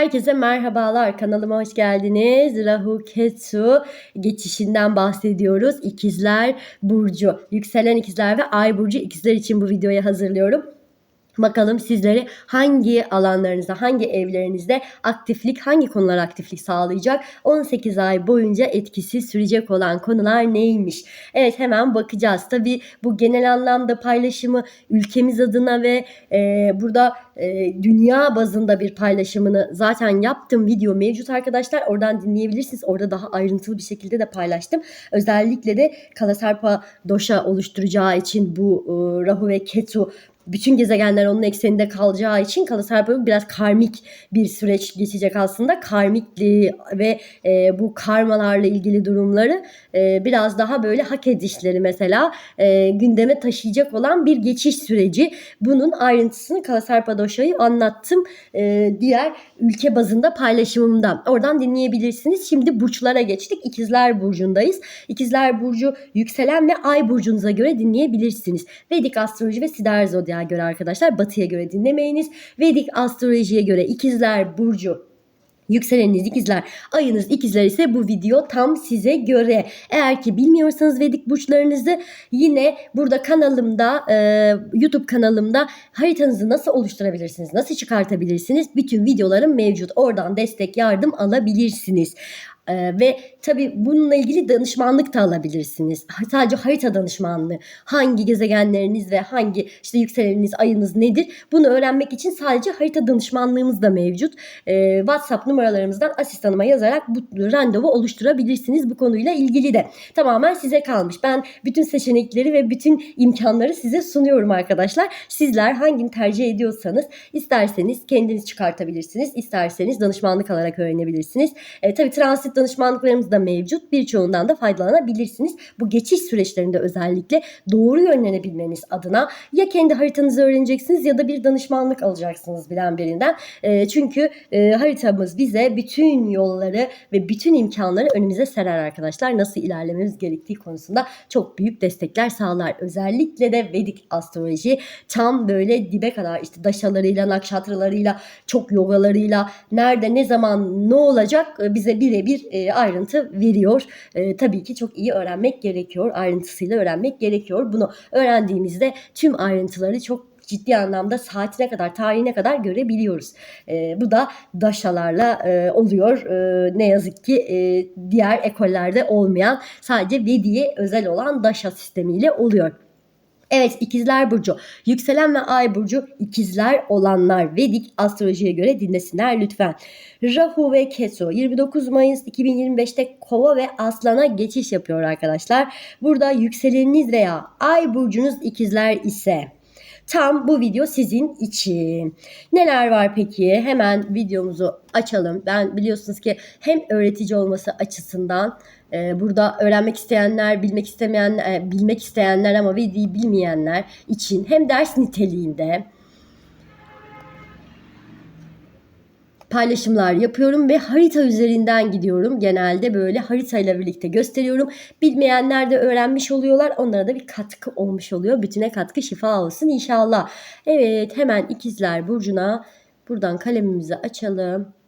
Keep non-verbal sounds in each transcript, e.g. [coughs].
Herkese merhabalar. Kanalıma hoş geldiniz. Rahu Ketu geçişinden bahsediyoruz. İkizler Burcu. Yükselen ikizler ve Ay Burcu ikizler için bu videoyu hazırlıyorum. Bakalım sizleri hangi alanlarınızda, hangi evlerinizde aktiflik, hangi konular aktiflik sağlayacak? 18 ay boyunca etkisi sürecek olan konular neymiş? Evet hemen bakacağız. Tabii bu genel anlamda paylaşımı ülkemiz adına ve e, burada e, dünya bazında bir paylaşımını zaten yaptım. Video mevcut arkadaşlar. Oradan dinleyebilirsiniz. Orada daha ayrıntılı bir şekilde de paylaştım. Özellikle de Kalasarpa Doşa oluşturacağı için bu e, Rahu ve Ketu bütün gezegenler onun ekseninde kalacağı için Kalasarpa biraz karmik bir süreç geçecek aslında. Karmikliği ve e, bu karmalarla ilgili durumları e, biraz daha böyle hak edişleri mesela e, gündeme taşıyacak olan bir geçiş süreci. Bunun ayrıntısını Kalasarpa Doşa'yı anlattım e, diğer ülke bazında paylaşımımdan. Oradan dinleyebilirsiniz. Şimdi burçlara geçtik. İkizler Burcu'ndayız. İkizler Burcu yükselen ve ay burcunuza göre dinleyebilirsiniz. Vedik astroloji ve Sider Zodya'ya göre arkadaşlar. Batıya göre dinlemeyiniz. Vedik astrolojiye göre İkizler Burcu Yükseleniniz ikizler, ayınız ikizler ise bu video tam size göre. Eğer ki bilmiyorsanız Vedik burçlarınızı yine burada kanalımda, e, YouTube kanalımda haritanızı nasıl oluşturabilirsiniz, nasıl çıkartabilirsiniz? Bütün videolarım mevcut. Oradan destek, yardım alabilirsiniz. Ee, ve tabii bununla ilgili danışmanlık da alabilirsiniz. Sadece harita danışmanlığı. Hangi gezegenleriniz ve hangi işte yükseleniniz, ayınız nedir? Bunu öğrenmek için sadece harita danışmanlığımız da mevcut. Ee, WhatsApp numaralarımızdan asistanıma yazarak bu randevu oluşturabilirsiniz bu konuyla ilgili de. Tamamen size kalmış. Ben bütün seçenekleri ve bütün imkanları size sunuyorum arkadaşlar. Sizler hangini tercih ediyorsanız isterseniz kendiniz çıkartabilirsiniz. isterseniz danışmanlık alarak öğrenebilirsiniz. E, tabii transit danışmanlıklarımız da mevcut. Birçoğundan da faydalanabilirsiniz. Bu geçiş süreçlerinde özellikle doğru yönlenebilmeniz adına ya kendi haritanızı öğreneceksiniz ya da bir danışmanlık alacaksınız bilen birinden. E, çünkü e, haritamız bize bütün yolları ve bütün imkanları önümüze serer arkadaşlar. Nasıl ilerlememiz gerektiği konusunda çok büyük destekler sağlar. Özellikle de Vedik astroloji tam böyle dibe kadar işte daşalarıyla, nakşatralarıyla, çok yogalarıyla nerede ne zaman ne olacak e, bize birebir e, veriyor. E, tabii ki çok iyi öğrenmek gerekiyor. Ayrıntısıyla öğrenmek gerekiyor. Bunu öğrendiğimizde tüm ayrıntıları çok ciddi anlamda saatine kadar, tarihine kadar görebiliyoruz. E, bu da daşalarla e, oluyor. E, ne yazık ki e, diğer ekollerde olmayan sadece Vedi'ye özel olan daşa sistemiyle oluyor. Evet ikizler burcu. Yükselen ve ay burcu ikizler olanlar Vedik astrolojiye göre dinlesinler lütfen. Rahu ve Ketu 29 Mayıs 2025'te Kova ve Aslan'a geçiş yapıyor arkadaşlar. Burada yükseleniniz veya ay burcunuz ikizler ise Tam bu video sizin için. Neler var peki? Hemen videomuzu açalım. Ben biliyorsunuz ki hem öğretici olması açısından e, burada öğrenmek isteyenler, bilmek istemeyen, e, bilmek isteyenler ama videoyu bilmeyenler için hem ders niteliğinde paylaşımlar yapıyorum ve harita üzerinden gidiyorum. Genelde böyle haritayla birlikte gösteriyorum. Bilmeyenler de öğrenmiş oluyorlar. Onlara da bir katkı olmuş oluyor. Bütüne katkı şifa olsun inşallah. Evet hemen ikizler burcuna buradan kalemimizi açalım.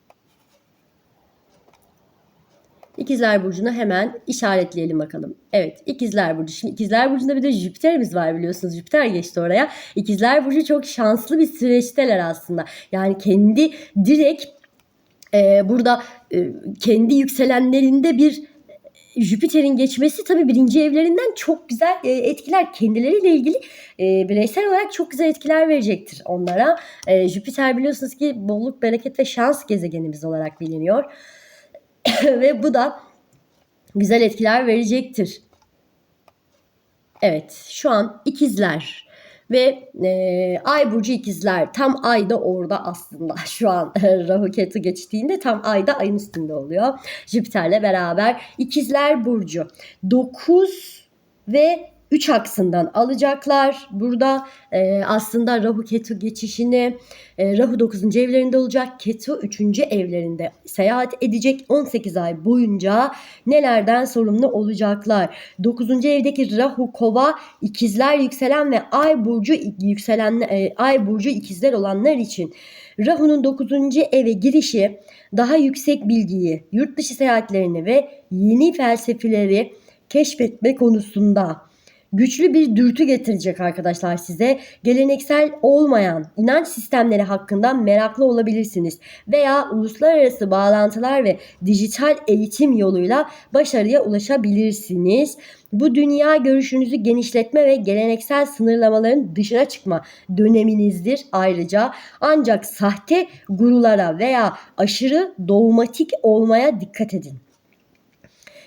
İkizler Burcu'nu hemen işaretleyelim bakalım. Evet İkizler Burcu. Şimdi İkizler Burcu'nda bir de Jüpiter'imiz var biliyorsunuz. Jüpiter geçti oraya. İkizler Burcu çok şanslı bir süreçteler aslında. Yani kendi direkt e, burada e, kendi yükselenlerinde bir Jüpiter'in geçmesi tabii birinci evlerinden çok güzel e, etkiler kendileriyle ilgili e, bireysel olarak çok güzel etkiler verecektir onlara. E, Jüpiter biliyorsunuz ki bolluk, bereket ve şans gezegenimiz olarak biliniyor. [coughs] ve bu da güzel etkiler verecektir. Evet şu an ikizler ve e, ay burcu ikizler tam ayda orada aslında [laughs] şu an [laughs] Rahu Ketu geçtiğinde tam ayda ayın üstünde oluyor. Jüpiter'le beraber ikizler burcu 9 ve 3 aksından alacaklar. Burada e, aslında Rahu Ketu geçişini e, Rahu 9. evlerinde olacak. Ketu 3. evlerinde seyahat edecek 18 ay boyunca nelerden sorumlu olacaklar? 9. evdeki Rahu Kova ikizler yükselen ve Ay burcu yükselen e, Ay burcu ikizler olanlar için Rahu'nun 9. eve girişi daha yüksek bilgiyi, yurt dışı seyahatlerini ve yeni felsefeleri keşfetme konusunda güçlü bir dürtü getirecek arkadaşlar size. Geleneksel olmayan inanç sistemleri hakkında meraklı olabilirsiniz veya uluslararası bağlantılar ve dijital eğitim yoluyla başarıya ulaşabilirsiniz. Bu dünya görüşünüzü genişletme ve geleneksel sınırlamaların dışına çıkma döneminizdir ayrıca. Ancak sahte gurulara veya aşırı dogmatik olmaya dikkat edin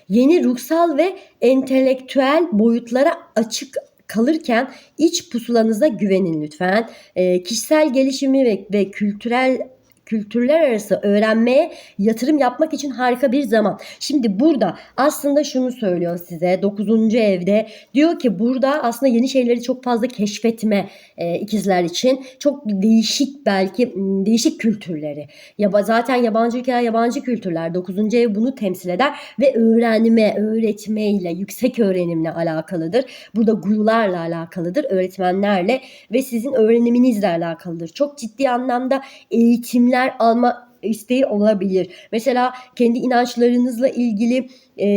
yeni ruhsal ve entelektüel boyutlara açık kalırken iç pusulanıza güvenin lütfen. E, kişisel gelişimi ve, ve kültürel kültürler arası öğrenmeye yatırım yapmak için harika bir zaman. Şimdi burada aslında şunu söylüyor size 9. evde diyor ki burada aslında yeni şeyleri çok fazla keşfetme e, ikizler için çok değişik belki değişik kültürleri. Ya zaten yabancı ülkeler yabancı kültürler 9. ev bunu temsil eder ve öğrenme, öğretmeyle, yüksek öğrenimle alakalıdır. Burada gurularla alakalıdır, öğretmenlerle ve sizin öğreniminizle alakalıdır. Çok ciddi anlamda eğitimler eğitimler alma isteği olabilir. Mesela kendi inançlarınızla ilgili e,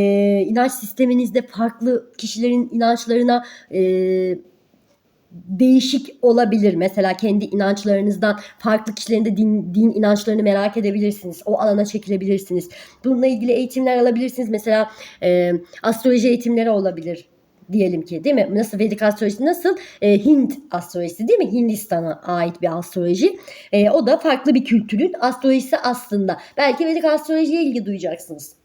inanç sisteminizde farklı kişilerin inançlarına e, değişik olabilir. Mesela kendi inançlarınızdan farklı kişilerin de din, din inançlarını merak edebilirsiniz. O alana çekilebilirsiniz. Bununla ilgili eğitimler alabilirsiniz. Mesela e, astroloji eğitimleri olabilir diyelim ki değil mi? Nasıl Vedik astrolojisi nasıl? E, Hint astrolojisi değil mi? Hindistan'a ait bir astroloji. E, o da farklı bir kültürün astrolojisi aslında. Belki Vedik astrolojiye ilgi duyacaksınız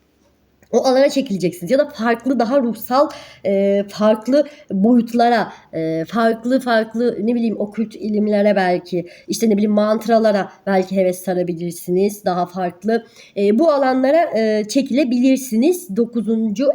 o alana çekileceksiniz ya da farklı daha ruhsal e, farklı boyutlara e, farklı farklı ne bileyim okült ilimlere belki işte ne bileyim mantralara belki heves sarabilirsiniz daha farklı. E, bu alanlara e, çekilebilirsiniz. 9.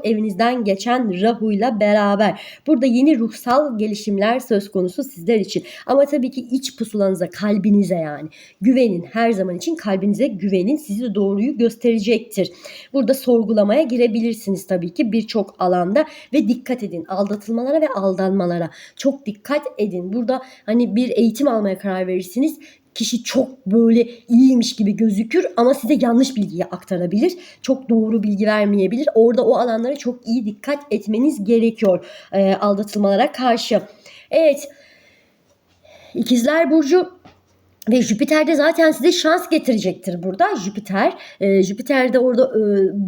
evinizden geçen Rahu ile beraber. Burada yeni ruhsal gelişimler söz konusu sizler için. Ama tabii ki iç pusulanıza kalbinize yani. Güvenin her zaman için kalbinize güvenin sizi doğruyu gösterecektir. Burada sorgulamaya girebilirsiniz tabii ki birçok alanda ve dikkat edin aldatılmalara ve aldanmalara çok dikkat edin. Burada hani bir eğitim almaya karar verirsiniz kişi çok böyle iyiymiş gibi gözükür ama size yanlış bilgiyi aktarabilir. Çok doğru bilgi vermeyebilir. Orada o alanlara çok iyi dikkat etmeniz gerekiyor e, aldatılmalara karşı. Evet. İkizler Burcu ve Jüpiter de zaten size şans getirecektir burada. Jüpiter, e, Jüpiter de orada e,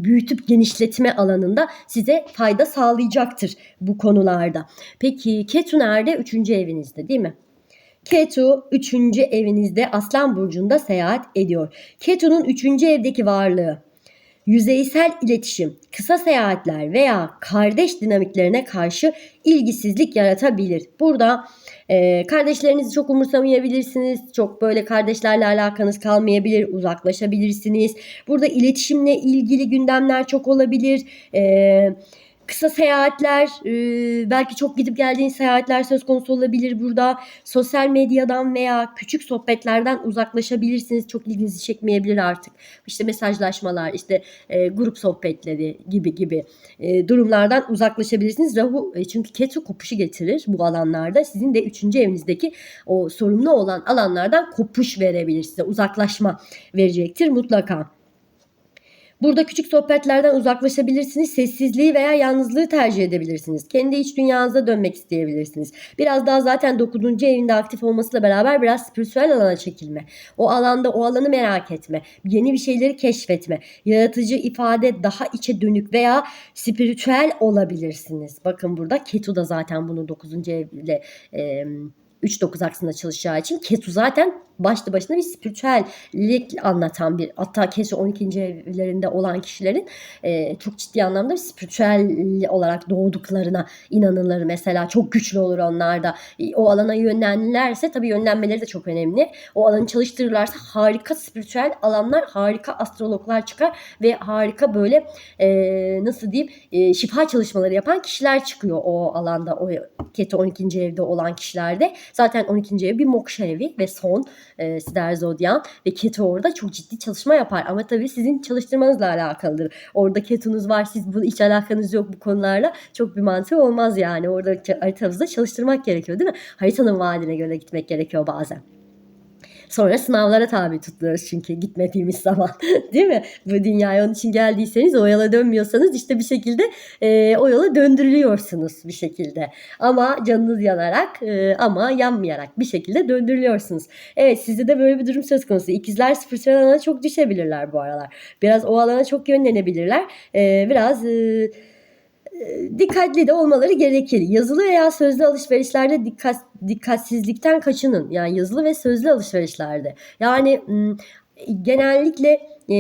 büyütüp genişletme alanında size fayda sağlayacaktır bu konularda. Peki Ketu nerede? Üçüncü evinizde değil mi? Ketu 3. evinizde Aslan Burcu'nda seyahat ediyor. Ketu'nun 3. evdeki varlığı yüzeysel iletişim, kısa seyahatler veya kardeş dinamiklerine karşı ilgisizlik yaratabilir. Burada e, kardeşlerinizi çok umursamayabilirsiniz. Çok böyle kardeşlerle alakanız kalmayabilir. Uzaklaşabilirsiniz. Burada iletişimle ilgili gündemler çok olabilir. Eee kısa seyahatler, e, belki çok gidip geldiğiniz seyahatler söz konusu olabilir burada. Sosyal medyadan veya küçük sohbetlerden uzaklaşabilirsiniz. Çok ilginizi çekmeyebilir artık. İşte mesajlaşmalar, işte e, grup sohbetleri gibi gibi e, durumlardan uzaklaşabilirsiniz. Rahu çünkü Ketu kopuşu getirir bu alanlarda. Sizin de üçüncü evinizdeki o sorumlu olan alanlardan kopuş verebilir size. Uzaklaşma verecektir mutlaka. Burada küçük sohbetlerden uzaklaşabilirsiniz. Sessizliği veya yalnızlığı tercih edebilirsiniz. Kendi iç dünyanıza dönmek isteyebilirsiniz. Biraz daha zaten 9. evinde aktif olmasıyla beraber biraz spiritüel alana çekilme. O alanda o alanı merak etme. Yeni bir şeyleri keşfetme. Yaratıcı ifade daha içe dönük veya spiritüel olabilirsiniz. Bakın burada Ketu da zaten bunu 9. evle e, 3-9 aksında çalışacağı için Ketu zaten başlı başına bir spiritüellik anlatan bir hatta keşke 12. evlerinde olan kişilerin e, çok ciddi anlamda bir spiritüel olarak doğduklarına inanılır mesela çok güçlü olur onlar da E, o alana yönlenirlerse tabii yönlenmeleri de çok önemli o alanı çalıştırırlarsa harika spiritüel alanlar harika astrologlar çıkar ve harika böyle e, nasıl diyeyim e, şifa çalışmaları yapan kişiler çıkıyor o alanda o Ketu 12. evde olan kişilerde zaten 12. ev bir moksha evi ve son e, Sider Zodyan ve Ketu orada çok ciddi çalışma yapar ama tabii sizin çalıştırmanızla alakalıdır. Orada Ketu'nuz var siz bu hiç alakanız yok bu konularla çok bir mantığı olmaz yani orada haritanızda çalıştırmak gerekiyor değil mi? Haritanın vaadine göre gitmek gerekiyor bazen. Sonra sınavlara tabi tutuluyoruz çünkü gitmediğimiz [laughs] zaman değil mi? Bu dünyaya onun için geldiyseniz o yola dönmüyorsanız işte bir şekilde e, o yola döndürülüyorsunuz bir şekilde. Ama canınız yanarak e, ama yanmayarak bir şekilde döndürülüyorsunuz. Evet sizde de böyle bir durum söz konusu. İkizler spiritüel alana çok düşebilirler bu aralar. Biraz o alana çok yönlenebilirler. E, biraz... E, dikkatli de olmaları gerekir. Yazılı veya sözlü alışverişlerde dikkat dikkatsizlikten kaçının. Yani yazılı ve sözlü alışverişlerde. Yani genellikle e,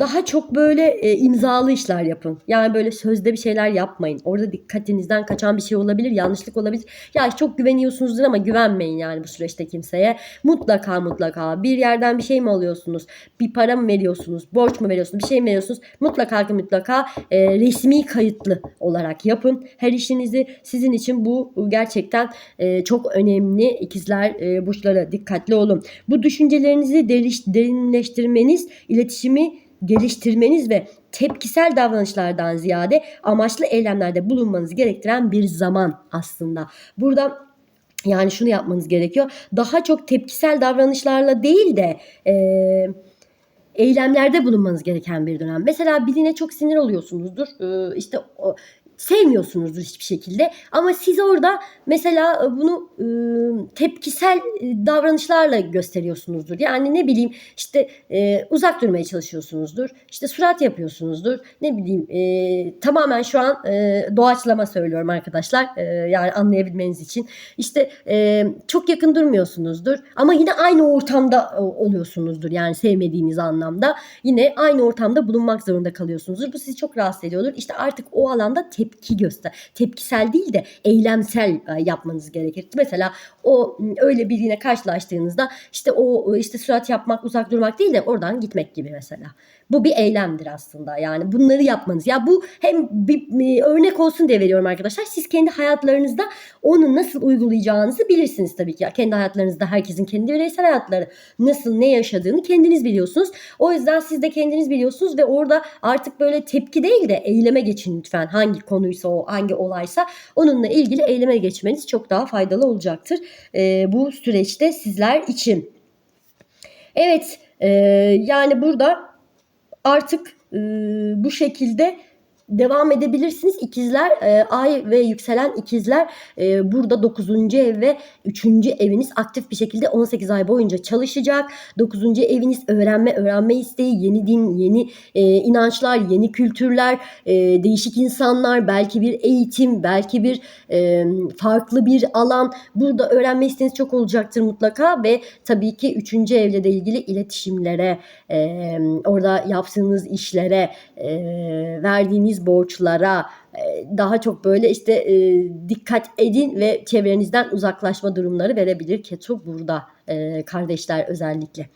daha çok böyle e, imzalı işler yapın. Yani böyle sözde bir şeyler yapmayın. Orada dikkatinizden kaçan bir şey olabilir, yanlışlık olabilir. Ya çok güveniyorsunuzdur ama güvenmeyin yani bu süreçte kimseye. Mutlaka mutlaka bir yerden bir şey mi alıyorsunuz? Bir para mı veriyorsunuz? Borç mu veriyorsunuz? Bir şey mi veriyorsunuz? Mutlaka ki mutlaka e, resmi kayıtlı olarak yapın. Her işinizi sizin için bu gerçekten e, çok önemli. İkizler e, burçlara dikkatli olun. Bu düşüncelerinizi derinleştirmeniz, iletişimi geliştirmeniz ve tepkisel davranışlardan ziyade amaçlı eylemlerde bulunmanızı gerektiren bir zaman aslında. Burada yani şunu yapmanız gerekiyor. Daha çok tepkisel davranışlarla değil de eee eylemlerde bulunmanız gereken bir dönem. Mesela birine çok sinir oluyorsunuzdur. Ee, işte o, sevmiyorsunuzdur hiçbir şekilde. Ama siz orada mesela e, bunu e, tepkisel e, davranışlarla gösteriyorsunuzdur. Yani ne bileyim işte uzak durmaya çalışıyorsunuzdur. İşte surat yapıyorsunuzdur. Ne bileyim tamamen şu an doğaçlama söylüyorum arkadaşlar. Yani anlayabilmeniz için. İşte çok yakın durmuyorsunuzdur. Ama yine aynı ortamda oluyorsunuzdur. Yani sevmediğiniz anlamda. Yine aynı ortamda bulunmak zorunda kalıyorsunuzdur. Bu sizi çok rahatsız ediyordur. İşte artık o alanda tepki göster. Tepkisel değil de eylemsel e, yapmanız gerekir. Mesela o öyle biriyle karşılaştığınızda işte o işte surat yapmak, uzak durmak değil de oradan gitmek gibi mesela. Bu bir eylemdir aslında. Yani bunları yapmanız. Ya bu hem bir, bir örnek olsun diye veriyorum arkadaşlar. Siz kendi hayatlarınızda onu nasıl uygulayacağınızı bilirsiniz tabii ki. Kendi hayatlarınızda herkesin kendi bireysel hayatları nasıl ne yaşadığını kendiniz biliyorsunuz. O yüzden siz de kendiniz biliyorsunuz ve orada artık böyle tepki değil de eyleme geçin lütfen. Hangi konuysa o, hangi olaysa onunla ilgili eyleme geçmeniz çok daha faydalı olacaktır. Ee, bu süreçte sizler için. Evet, e, yani burada artık e, bu şekilde devam edebilirsiniz. İkizler, e, ay ve yükselen ikizler e, burada 9. ev ve 3. eviniz aktif bir şekilde 18 ay boyunca çalışacak. 9. eviniz öğrenme, öğrenme isteği, yeni din, yeni e, inançlar, yeni kültürler, e, değişik insanlar, belki bir eğitim, belki bir e, farklı bir alan. Burada öğrenme isteğiniz çok olacaktır mutlaka ve tabii ki 3. evle de ilgili iletişimlere, e, orada yaptığınız işlere, e, verdiğiniz borçlara e, daha çok böyle işte e, dikkat edin ve çevrenizden uzaklaşma durumları verebilir Ketu burada e, kardeşler özellikle.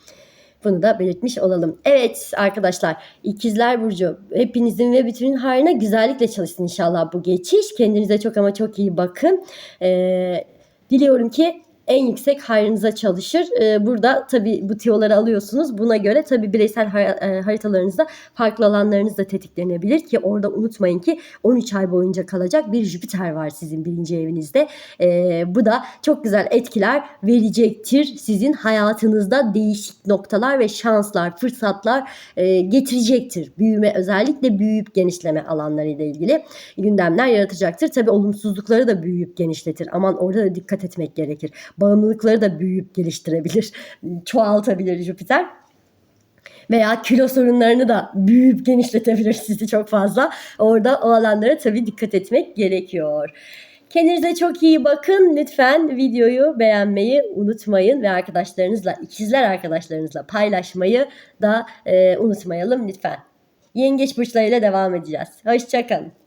Bunu da belirtmiş olalım. Evet arkadaşlar ikizler burcu hepinizin ve bütünün hayrına güzellikle çalışsın inşallah bu geçiş. Kendinize çok ama çok iyi bakın. Ee, diliyorum ki en yüksek hayrınıza çalışır. Ee, burada tabii bu tiyoları alıyorsunuz. Buna göre tabii bireysel e, haritalarınızda farklı alanlarınız da tetiklenebilir ki orada unutmayın ki 13 ay boyunca kalacak bir Jüpiter var sizin birinci evinizde. Ee, bu da çok güzel etkiler verecektir. Sizin hayatınızda değişik noktalar ve şanslar, fırsatlar e, getirecektir. Büyüme özellikle büyüyüp genişleme alanlarıyla ilgili gündemler yaratacaktır. Tabii olumsuzlukları da büyüyüp genişletir. Aman orada da dikkat etmek gerekir. Bağımlılıkları da büyüyüp geliştirebilir. [laughs] Çoğaltabilir Jüpiter veya kilo sorunlarını da büyüyüp genişletebilir [laughs] sizi çok fazla. Orada o alanlara tabii dikkat etmek gerekiyor. Kendinize çok iyi bakın. Lütfen videoyu beğenmeyi unutmayın ve arkadaşlarınızla, ikizler arkadaşlarınızla paylaşmayı da e, unutmayalım lütfen. Yengeç burçlarıyla devam edeceğiz. Hoşçakalın.